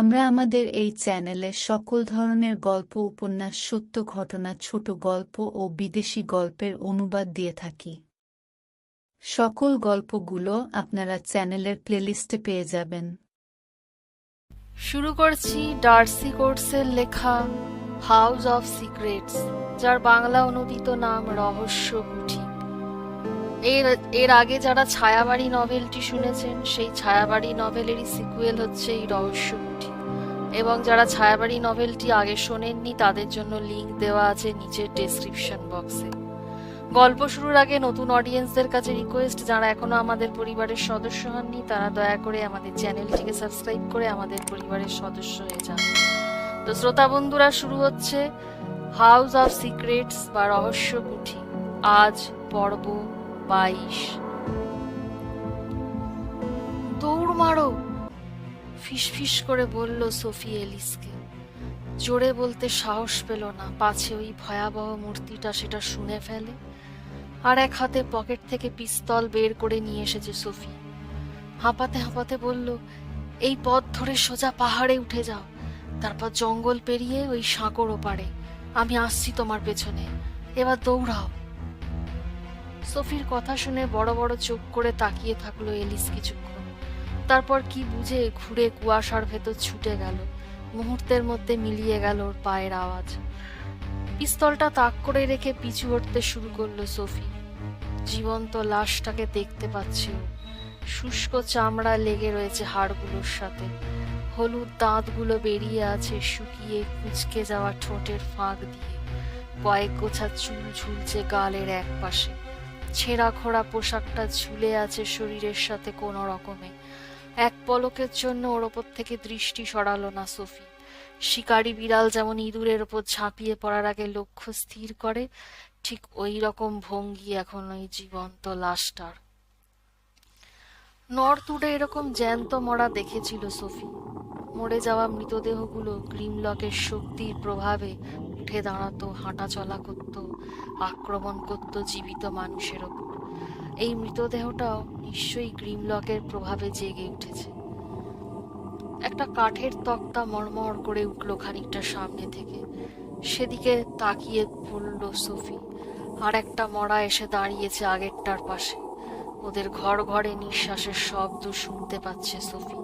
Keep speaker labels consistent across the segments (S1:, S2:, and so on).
S1: আমরা আমাদের এই চ্যানেলে সকল ধরনের গল্প, উপন্যাস, সত্য ঘটনা, ছোট গল্প ও বিদেশি গল্পের অনুবাদ দিয়ে থাকি। সকল গল্পগুলো আপনারা চ্যানেলের প্লেলিস্টে পেয়ে যাবেন।
S2: শুরু করছি ডার্সি কোর্সের লেখা হাউস অফ সিক্রেটস, যার বাংলা অনুদিত নাম রহস্য কুঠি। এর এর আগে যারা ছায়াবাড়ি নভেলটি শুনেছেন, সেই ছায়াবাড়ি নভেলেরই সিকুয়েল হচ্ছে এই রহস্য কুঠি এবং যারা ছায়াবাড়ি নভেলটি আগে শোনেননি, তাদের জন্য লিংক দেওয়া আছে নিচের ডেসক্রিপশন বক্সে গল্প শুরুর আগে নতুন অডিয়েন্সদের কাছে রিকোয়েস্ট যারা এখনও আমাদের পরিবারের সদস্য হননি, তারা দয়া করে আমাদের চ্যানেলটিকে সাবস্ক্রাইব করে আমাদের পরিবারের সদস্য হয়ে যান। তো শ্রোতা বন্ধুরা, শুরু হচ্ছে হাউস অফ সিক্রেটস বা রহস্য কুঠি আজ পর্ব বাইশ। দৌড় মারো। ফিস ফিস করে বলল সোফি এলিসকে। জোরে বলতে সাহস পেল না। পাছে ওই ভয়াবহ মূর্তিটা সেটা শুনে ফেলে। আর এক হাতে পকেট থেকে পিস্তল বের করে নিয়ে এসেছে সোফি। হাঁপাতে হাঁপাতে বলল, এই পথ ধরে সোজা পাহাড়ে উঠে যাও। তারপর জঙ্গল পেরিয়ে ওই সাঁকর ওপারে। আমি আসছি তোমার পেছনে। এবার দৌড়াও। সোফির কথা শুনে বড় বড় চোখ করে তাকিয়ে থাকল এলিস কিছুক্ষণ। তারপর কি বুঝে ঘুরে কুয়াশার ভেতর ছুটে গেল। মুহূর্তের মধ্যে মিলিয়ে গেল ওর পায়ের আওয়াজ। পিস্তলটা তাক করে রেখে পিছু হটতে শুরু করল সোফি। জীবন্ত লাশটাকে দেখতে পাচ্ছে শুষ্ক চামড়া লেগে রয়েছে হাড়গুলোর সাথে। হলুদ দাঁতগুলো বেরিয়ে আছে শুকিয়ে কুচকে যাওয়া ঠোঁটের ফাঁক দিয়ে। কয়েক গোছা চুল ঝুলছে গালের এক পাশে ছেঁড়া খোড়া পোশাকটা ঝুলে আছে শরীরের সাথে কোনো রকমে। এক পলকের জন্য ওর ওপর থেকে দৃষ্টি সরালো না সোফি। শিকারি বিড়াল যেমন ইঁদুরের ওপর ঝাঁপিয়ে পড়ার আগে লক্ষ্য স্থির করে, ঠিক ওই রকম ভঙ্গি এখন ওই জীবন্ত লাশটার। নর্থ উডে এরকম জ্যান্ত মরা দেখেছিল সোফি। মরে যাওয়া মৃতদেহগুলো গ্রিমলকের শক্তির প্রভাবে উঠে দাঁড়াতো হাঁটা চলা করত, আক্রমণ করত জীবিত মানুষের ওপর। এই মৃতদেহটাও নিশ্চয়ই গ্রিমলকের প্রভাবে জেগে উঠেছে। একটা কাঠের তক্তা মরমর করে উঠল খানিকটা সামনে থেকে। সেদিকে তাকিয়ে পড়ল সোফি, আর একটা মরা এসে দাঁড়িয়েছে আগেরটার পাশে। ওদের ঘর ঘরে নিঃশ্বাসের শব্দ শুনতে পাচ্ছে সোফি।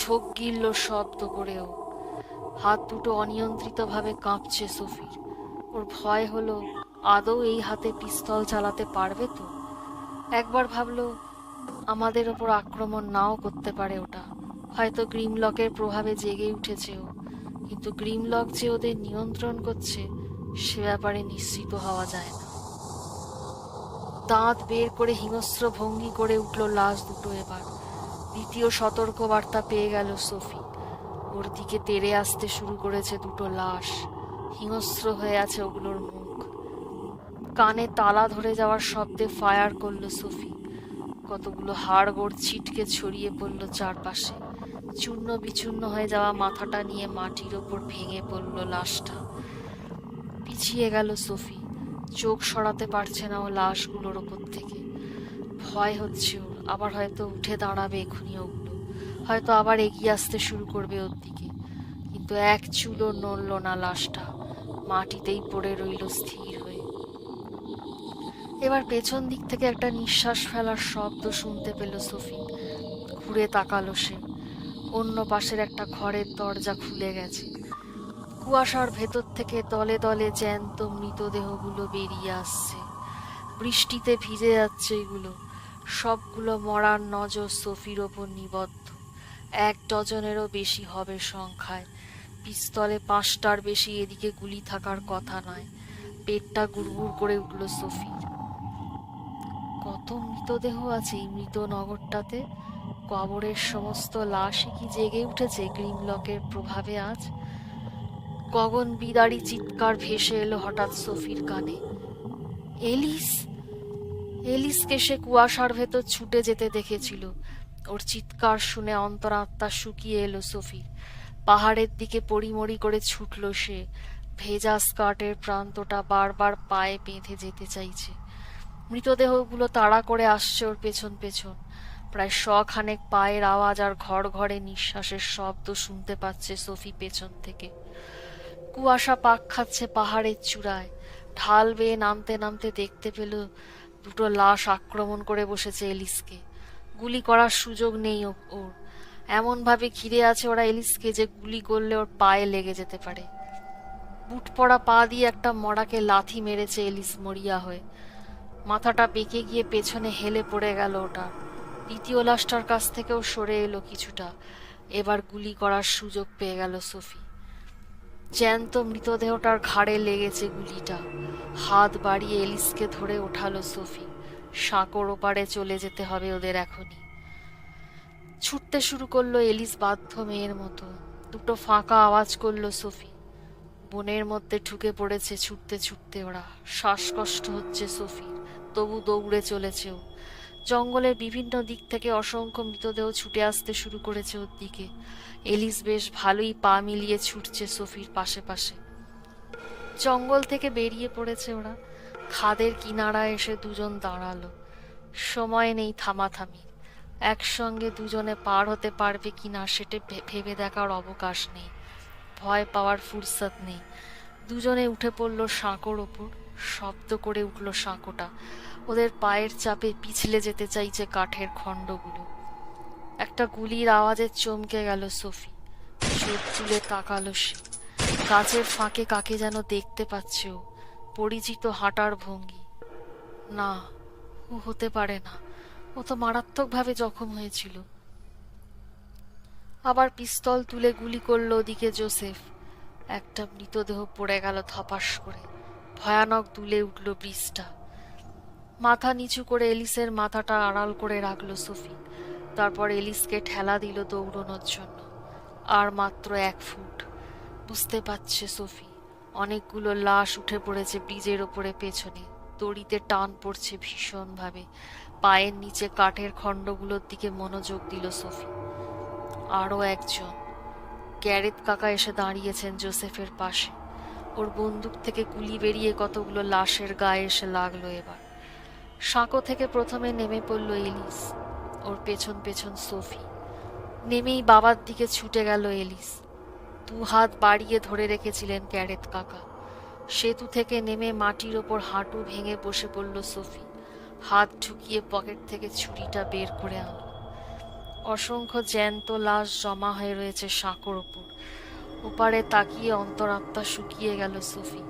S2: ঠোক গিলল শব্দ করেও হাত দুটো অনিয়ন্ত্রিতভাবে কাঁপছে সোফির। ওর ভয় হলো, আদৌ এই হাতে পিস্তল চালাতে পারবে তো? একবার ভাবলো, আমাদের ওপর আক্রমণ নাও করতে পারে ওটা। হয়তো গ্রিমলকের প্রভাবে জেগে উঠেছে ও। কিন্তু গ্রিমলক যে ওদের নিয়ন্ত্রণ করছে, সে ব্যাপারে নিশ্চিত হওয়া যায় না। দাঁত বের করে হিংস্র ভঙ্গি করে উঠল লাশ দুটো এবার। দ্বিতীয় সতর্ক বার্তা পেয়ে গেল সোফি। ওর দিকে তেড়ে আসতে শুরু করেছে দুটো লাশ। হিংস্র হয়ে আছে ওগুলোর মুখ। কানে তালা ধরে যাওয়ার শব্দে ফায়ার করল সোফি। কতগুলো হাড়গোড় ছিটকে ছড়িয়ে পড়ল চারপাশে। চূর্ণ বিচূর্ণ হয়ে যাওয়া মাথাটা নিয়ে মাটির ওপর ভেঙে পড়ল লাশটা। পিছিয়ে গেল সোফি। চোখ সরাতে পারছে না ও লাশগুলোর ওপর থেকে। ভয় হচ্ছে ওর। আবার হয়তো উঠে দাঁড়াবে এখনই ওগুলো। হয়তো আবার এগিয়ে আসতে শুরু করবে ওর দিকে। কিন্তু এক চুলো নড়ল না লাশটা। মাটিতেই পড়ে রইল স্থির হয়ে। এবার পেছন দিক থেকে একটা নিঃশ্বাস ফেলার শব্দ শুনতে পেল সোফি। ঘুরে তাকালো সে। অন্য পাশের একটা ঘরের দরজা খুলে গেছে। কুয়াশার ভেতর থেকে দলে দলে জ্যান্ত মৃতদেহগুলো বেরিয়ে আসছে। বৃষ্টিতে ভিজে যাচ্ছে এগুলো। সবগুলো মরার নজর সোফির ওপর নিবদ্ধ। এক ডজনেরও বেশি হবে সংখ্যায়। পিস্তলে পাঁচটার বেশি এদিকে গুলি থাকার কথা নয়। পেটটা গুড়গুড় করে উঠল সোফির কত মৃতদেহ আছে এই মৃত নগরটাতে? কবরের সমস্ত লাশই কি জেগে উঠেছে গ্রিমলকের প্রভাবে আজ? গগন বিদারি চিৎকার ভেসে এলো হঠাৎ সোফির কানে। এলিস? এলিসকে সে কুয়াশার ভেতর ছুটে যেতে দেখেছিল। ওর চিৎকার শুনে অন্তরাত্মা শুকিয়ে এলো সোফির পাহাড়ের দিকে পড়িমড়ি করে ছুটল সে। ভেজা স্কার্টের প্রান্তটা বারবার পায়ে বেঁধে যেতে চাইছে। মৃতদেহগুলো তাড়া করে আসছে ওর পেছন পেছন। প্রায় শখানেক পায়ের আওয়াজ আর ঘর ঘরে নিঃশ্বাসের শব্দ শুনতে পাচ্ছে সোফি পেছন থেকে। কুয়াশা পাক খাচ্ছে পাহাড়ের চূড়ায়। ঢাল বেয়ে নামতে নামতে দেখতে পেল দুটো লাশ আক্রমণ করে বসেছে এলিসকে। গুলি করার সুযোগ নেই ওর। এমন ভাবে ঘিরে আছে ওরা এলিসকে যে গুলি করলে ওর পায়ে লেগে যেতে পারে। বুট পড়া পা দিয়ে একটা মড়াকে লাথি মেরেছে এলিস মরিয়া হয়ে। মাথাটা বেঁকে গিয়ে পেছনে হেলে পড়ে গেল ওটা। দ্বিতীয় লাশটার কাছ থেকেও সরে এলো কিছুটা। এবার গুলি করার সুযোগ পেয়ে গেল সোফি। জ্যান্ত মৃতদেহটার ঘাড়ে লেগেছে গুলিটা। হাত বাড়িয়ে এলিসকে ধরে ওঠালো সোফি। সাঁকোর ওপারে চলে যেতে হবে ওদের এখনই। ছুটতে শুরু করল এলিস বাধ্য মেয়ের মতো। দুটো ফাঁকা আওয়াজ করল সোফি। বনের মধ্যে ঢুকে পড়েছে ছুটতে ছুটতে ওরা। শ্বাসকষ্ট হচ্ছে সোফির। তবু দৌড়ে চলেছে ও। জঙ্গলের বিভিন্ন দিক থেকে অসংখ্য মৃতদেহ ছুটে আসতে শুরু করেছে ওর দিকে। এলিস বেশ ভালোই পা মিলিয়ে ছুটছে সোফির পাশে পাশে। জঙ্গল থেকে বেরিয়ে পড়েছে ওরা। খাদের কিনারা এসে দুজন দাঁড়াল। সময় নেই থামাথামি একসঙ্গে দুজনে পার হতে পারবে কিনা সেটা ভে- ভেবে দেখার অবকাশ নেই। ভয় পাওয়ার ফুরসত নেই। দুজনে উঠে পড়ল সাঁকোর ওপর। শব্দ করে উঠল সাঁকোটা। ওদের পায়ের চাপে পিছলে যেতে চাইছে কাঠের খণ্ডগুলো। একটা গুলির আওয়াজে চমকে গেল সোফি। চোখ তুলে তাকালো সে। গাছের ফাঁকে কাকে যেন দেখতে পাচ্ছে ও। পরিচিত হাঁটার ভঙ্গি। না, ও হতে পারে না। ও তো মারাত্মকভাবে জখম হয়েছিল। আবার পিস্তল তুলে গুলি করল ওদিকে জোসেফ। একটা মৃতদেহ পড়ে গেল ধপাস করে। ভয়ানক দুলে উঠল ব্রিজটা। মাথা নিচু করে এলিসের মাথাটা আড়াল করে রাখল সোফি। তারপর এলিসকে ঠেলা দিল দৌড়নোর জন্য। আর মাত্র এক ফুট। বুঝতে পারছে সোফি। অনেকগুলো লাশ উঠে পড়েছে ব্রিজের ওপরে পেছনে। দড়িতে টান পড়ছে ভীষণভাবে। পায়ের নিচে কাঠের খণ্ডগুলোর দিকে মনোযোগ দিল সোফি। আরও একজন। গ্যারেত কাকা এসে দাঁড়িয়েছেন জোসেফের পাশে। ওর বন্দুক থেকে গুলি বেরিয়ে কতগুলো লাশের গায়ে এসে লাগল এবার। সাঁকো থেকে প্রথমে নেমে পড়ল এলিস। ওর পেছন পেছন সোফি। নেমেই বাবার দিকে ছুটে গেল এলিস। দু হাত বাড়িয়ে ধরে রেখেছিলেন ক্যারেত কাকা। সেতু থেকে নেমে মাটির ওপর হাঁটু ভেঙে বসে পড়ল সোফি। হাত ঢুকিয়ে পকেট থেকে ছুরিটা বের করে আনলো। অসংখ্য জ্যান্ত লাশ জমা হয়ে রয়েছে সাঁকোর ওপর। ওপারে তাকিয়ে অন্তরাত্মা শুকিয়ে গেল সোফি।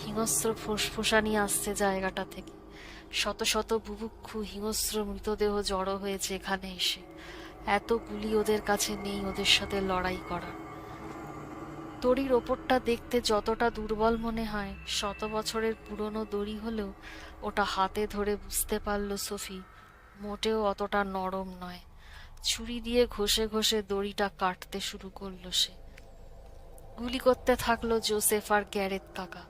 S2: হিংস্র ফুসফুসানি আসছে জায়গাটা থেকে। শত শত বুভুক্ষু হিংস্র মৃতদেহ জড়ো হয়েছে এখানে এসে। এত গুলি ওদের কাছে নেই ওদের সাথে লড়াই করার। দড়ির ওপরটা দেখতে যতটা দুর্বল মনে হয়, শত বছরের পুরনো দড়ি হলেও ওটা হাতে ধরে বুঝতে পারল সোফি, মোটেও অতটা নরম নয়। ছুরি দিয়ে ঘষে ঘষে দড়িটা কাটতে শুরু করল সে। গুলি করতে থাকল জোসেফ আর গ্যারেত কাকা।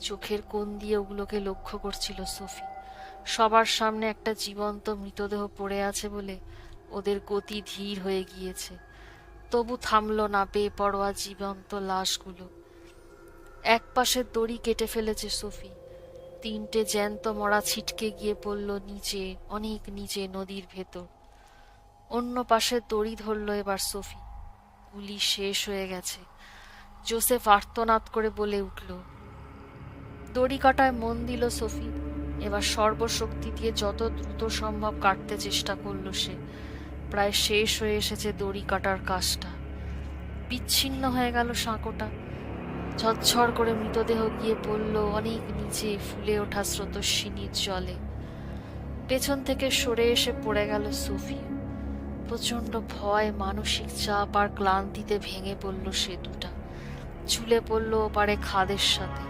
S2: চোখের কোণ দিয়ে ওগুলোকে লক্ষ্য করছিল সোফি। সবার সামনে একটা জীবন্ত মৃতদেহ পড়ে আছে বলে ওদের গতি ধীর হয়ে গিয়েছে। তবু থামলো না বেপরোয়া জীবন্ত লাশগুলো। এক পাশের দড়ি কেটে ফেলেছে সোফি। তিনটে জ্যান্ত মরা ছিটকে গিয়ে পড়ল নিচে অনেক নিচে নদীর ভেতর। অন্য পাশে দড়ি ধরলো এবার সোফি। গুলি শেষ হয়ে গেছে। জোসেফ আর্তনাদ করে বলে উঠল, দড়ি কাটায় মন দিল সোফি। এবার সর্বশক্তি দিয়ে যত দ্রুত সম্ভব কাটতে চেষ্টা করল সে। প্রায় শেষ হয়ে এসেছে দড়ি কাটার কাজটা। বিচ্ছিন্ন হয়ে গেল সাঁকোটা। ঝরঝর করে মৃতদেহ গিয়ে পড়ল অনেক নিচে ফুলে ওঠা স্রোতস্বিনীর জলে। পেছন থেকে সরে এসে পড়ে গেল সুফি। প্রচণ্ড ভয়, মানসিক চাপ আর ক্লান্তিতে ভেঙে পড়ল সেতুটা ঝুলে পড়ল ওপারে খাদের সাথে।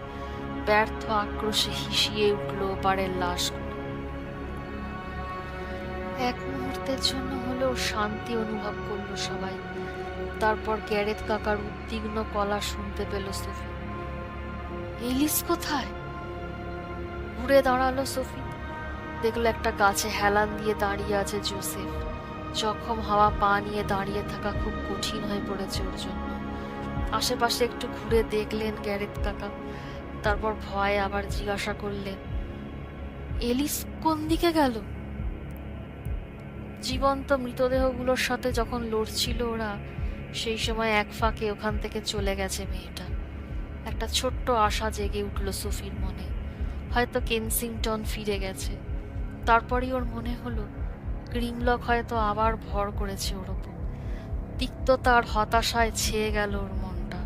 S2: ব্যর্থ আক্রোশে হিসিয়ে উঠল ওপারের লাশগুলো। এক মুহূর্তের জন্য হলেও শান্তি অনুভব করল সবাই। তারপর গ্যারেত কাকার উদ্বিগ্ন কলা শুনতে পেল সোফি। এলিস কোথায়? ঘুরে দাঁড়াল সোফি। দেখল একটা গাছে হেলান দিয়ে দাঁড়িয়ে আছে জোসেফ। জখম হাওয়া পা নিয়ে দাঁড়িয়ে থাকা খুব কঠিন হয়ে পড়েছে ওর জন্য। আশেপাশে একটু ঘুরে দেখলেন গ্যারেত কাকা। তারপর ভয়ে আবার জিজ্ঞাসা করলেন এলিস কোন দিকে গেল? জীবন্ত মৃতদেহগুলোর সাথে যখন লড়ছিল ওরা, সেই সময় এক ফাঁকে ওখান থেকে চলে গেছে মেয়েটা। একটা ছোট্ট আশা জেগে উঠল সোফির মনে। হয়তো কেনসিংটন ফিরে গেছে। তারপরই ওর মনে হলো গ্রিমলক হয়তো আবার ভর করেছে ওর ওপর। তিক্ততার হতাশায় ছেয়ে গেল ওর মনটা।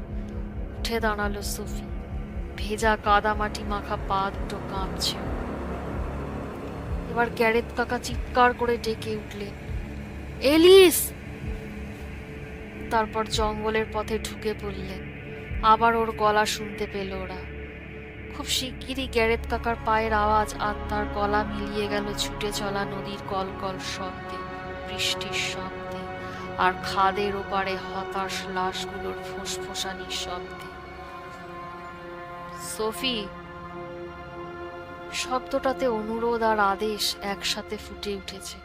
S2: উঠে দাঁড়াল সুফি। ভেজা কাদামাটি মাখা পা দুটো কাঁপছে। এবার গ্যারেত কাকা চিৎকার করে ডেকে উঠলেন এলিস! তারপর জঙ্গলের পথে ঢুকে পড়লেন আবার ওর গলা শুনতে পেল ওরা। খুব শিগগিরই গ্যারেত কাকার পায়ের আওয়াজ আর তার গলা মিলিয়ে গেল ছুটে চলা নদীর কলকল শব্দে, বৃষ্টির শব্দে, আর খাদের ওপারে হতাশ লাশগুলোর ফোঁসফোঁসানির শব্দে। সোফি! শব্দটাতে অনুরোধ আর আদেশ একসাথে ফুটে উঠেছে।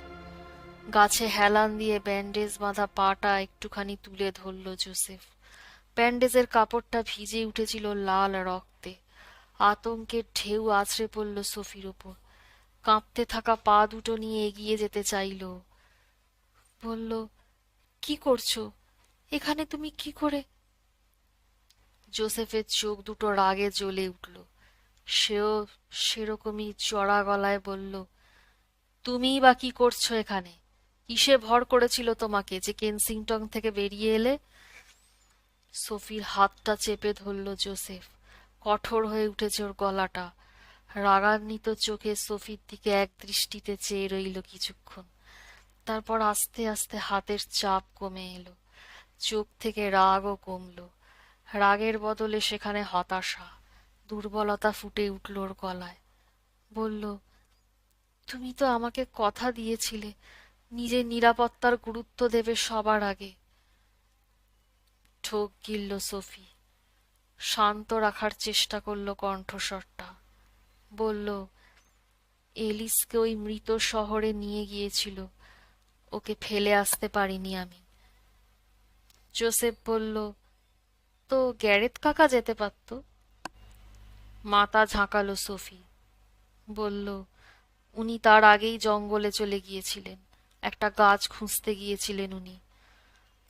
S2: গাছে হেলান দিয়ে ব্যান্ডেজ বাঁধা পাটা একটুখানি তুলে ধরল জোসেফ। ব্যান্ডেজের কাপড়টা ভিজে উঠেছিল লাল রক্তে। আতঙ্কের ঢেউ আছড়ে পড়ল সোফির ওপর কাঁপতে থাকা পা দুটো নিয়ে এগিয়ে যেতে চাইল। বলল, কি করছ? এখানে তুমি কি করে? জোসেফের চোখ দুটো রাগে জ্বলে উঠল। সেও সেরকমই চড়া গলায় বলল, তুমিই বা কি করছ এখানে? কিসে ভর করেছিল তোমাকে যে কেনসিংটন থেকে বেরিয়ে এলে? সোফির হাতটা চেপে ধরল জোসেফ। কঠোর হয়ে উঠেছে ওর গলাটা। রাগান্বিত চোখে সোফির দিকে এক দৃষ্টিতে চেয়ে রইল কিছুক্ষণ। তারপর আস্তে আস্তে হাতের চাপ কমে এলো। চোখ থেকে রাগও কমল। রাগের বদলে সেখানে হতাশা। দুর্বলতা ফুটে উঠল ওর গলায়। বলল, তুমি তো আমাকে কথা দিয়েছিলে, নিজের নিরাপত্তার গুরুত্ব দেবে সবার আগে। ঠোক গিলল সোফি, শান্ত রাখার চেষ্টা করল কণ্ঠস্বরটা। বলল, এলিসকে ওই মৃত শহরে নিয়ে গিয়েছিল, ওকে ফেলে আসতে পারিনি আমি। জোসেফ বলল, তো গ্যারেত কাকা যেতে পারতো? মাথা ঝাঁকালো সোফি। বলল, উনি তার আগেই জঙ্গলে চলে গিয়েছিলেন। একটা গাছ খুঁজতে গিয়েছিলেন উনি।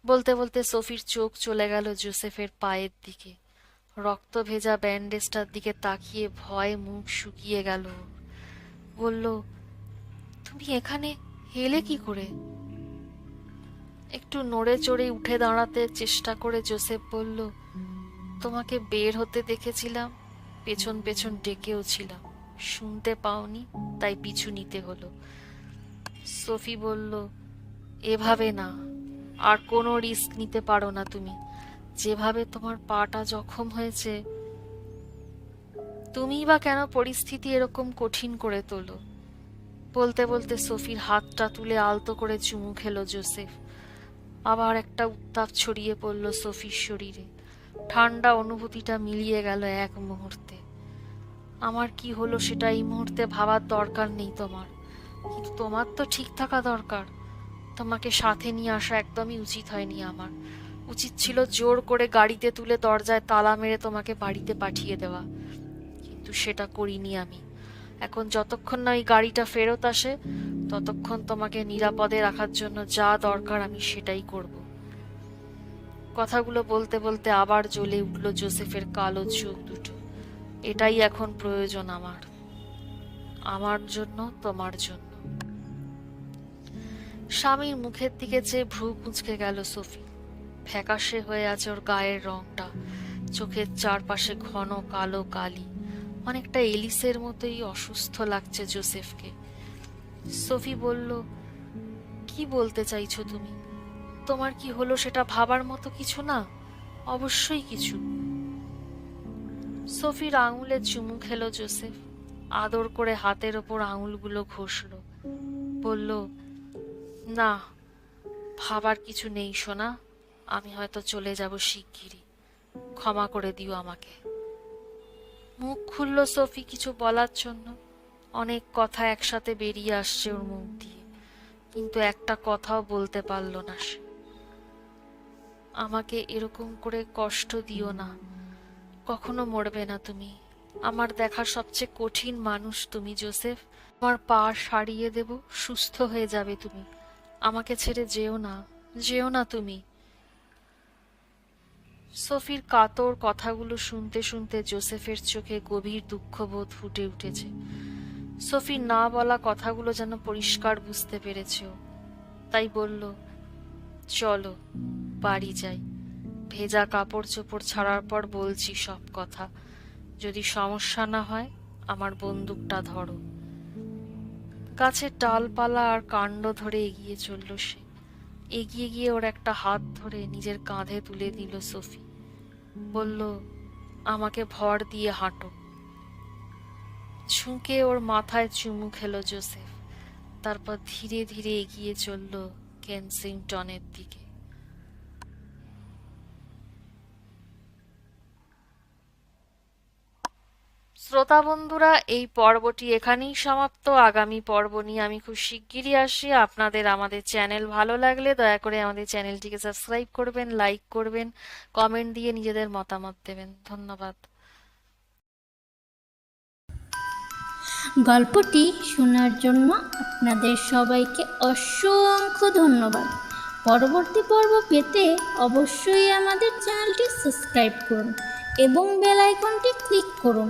S2: বলতে বলতে সোফির চোখ চলে গেল জোসেফের পায়ের দিকে। রক্ত ভেজা ব্যান্ডেজটার দিকে তাকিয়ে ভয়ে মুখ শুকিয়ে গেল। বলল, তুমি এখানে হেলে কি করে? একটু নড়ে চড়ে উঠে দাঁড়াতে চেষ্টা করে জোসেফ বলল, তোমাকে বের হতে দেখেছিলাম। পেছন পেছন ডেকেও ছিলাম শুনতে পাওনি, তাই পিছু নিতে হলো। সোফি বলল, এভাবে না, আর কোনো রিস্ক নিতে পারো না তুমি। যেভাবে তোমার পাটা জখম হয়েছে, তুমিই বা কেন পরিস্থিতি এরকম কঠিন করে তোলো? বলতে বলতে সোফির হাতটা তুলে আলতো করে চুমু খেলো জোসেফ। আবার একটা উত্তাপ ছড়িয়ে পড়ল সোফির শরীরে। ঠান্ডা অনুভূতিটা মিলিয়ে গেল এক মুহূর্তে। আমার কি হলো সেটা এই মুহূর্তে ভাবার দরকার নেই তোমার। কিন্তু তোমার তো ঠিক থাকা দরকার। তোমাকে সাথে নিয়ে আসা একদমই উচিত হয়নি আমার। উচিত ছিল জোর করে গাড়িতে তুলে দরজায় তালা মেরে তোমাকে বাড়িতে পাঠিয়ে দেওয়া। কিন্তু সেটা করিনি আমি। এখন যতক্ষণ না ওই গাড়িটা ফেরত আসে, ততক্ষণ তোমাকে নিরাপদে রাখার জন্য যা দরকার আমি সেটাই করব। কথাগুলো বলতে বলতে আবার জ্বলে উঠল জোসেফের কালো চোখ দুটো। এটাই এখন প্রয়োজন আমার। আমার জন্য, তোমার জন্য। স্বামীর মুখের দিকে যে ভ্রু কুঁচকে গেল সোফি। ফ্যাকাশে হয়ে আছে ওর গায়ের রংটা। চোখের চারপাশে ঘন কালো কালি। অনেকটা এলিসের মতোই অসুস্থ লাগছে জোসেফকে। সোফি বলল, কি বলতে চাইছো তুমি? তোমার কি হলো সেটা ভাবার মতো কিছু না? অবশ্যই কিছু। সোফির আঙুলে চুমু খেলো জোসেফ। আদর করে হাতের ওপর আঙুলগুলো ঘষল। বলল, না, ভাবার কিছু নেই সোনা। আমি হয়তো চলে যাব শিগগিরই। ক্ষমা করে দিও আমাকে। মুখ খুলল সোফি কিছু বলার জন্য। অনেক কথা একসাথে বেরিয়ে আসছে ওর মুখ দিয়ে। কিন্তু একটা কথাও বলতে পারল না সে। আমাকে এরকম করে কষ্ট দিও না। কখনো মরবে না তুমি। আমার দেখা সবচেয়ে কঠিন মানুষ তুমি, জোসেফ। আমার পা সারিয়ে দেব, সুস্থ হয়ে যাবে তুমি। আমাকে ছেড়ে যেও না যেও না তুমি। সোফির কাতর কথাগুলো শুনতে শুনতে জোসেফের চোখে গভীর দুঃখবোধ ফুটে উঠেছে। সোফির না বলা কথাগুলো যেন পরিষ্কার বুঝতে পেরেছে তাই বলল, চলো, বাড়ি যাই। ভেজা কাপড় চোপড় ছাড়ার পর বলছি সব কথা। যদি সমস্যা না হয়, আমার বন্দুকটা ধরো। গাছের ডালপালা আর কাণ্ড ধরে এগিয়ে চলল সে। এগিয়ে গিয়ে ওর একটা হাত ধরে নিজের কাঁধে তুলে দিল সোফি। বলল, আমাকে ভর দিয়ে হাঁটো। ঝুঁকে ওর মাথায় চুমু খেলো জোসেফ। তারপর ধীরে ধীরে এগিয়ে চলল কেনসিংটনের দিকে। শ্রোতা বন্ধুরা, এই পর্বটি এখানেই সমাপ্ত। আগামী পর্ব নিয়ে আমি খুব শিগগিরই আসি। আপনাদের আমাদের চ্যানেল ভালো লাগলে দয়া করে আমাদের চ্যানেলটিকে সাবস্ক্রাইব করবেন, লাইক করবেন, কমেন্ট দিয়ে নিজেদের মতামত দেবেন। ধন্যবাদ।
S3: গল্পটি শোনার জন্য আপনাদের সবাইকে অসংখ্য ধন্যবাদ। পরবর্তী পর্ব পেতে অবশ্যই আমাদের চ্যানেলটি সাবস্ক্রাইব করুন এবং বেল আইকনটি ক্লিক করুন।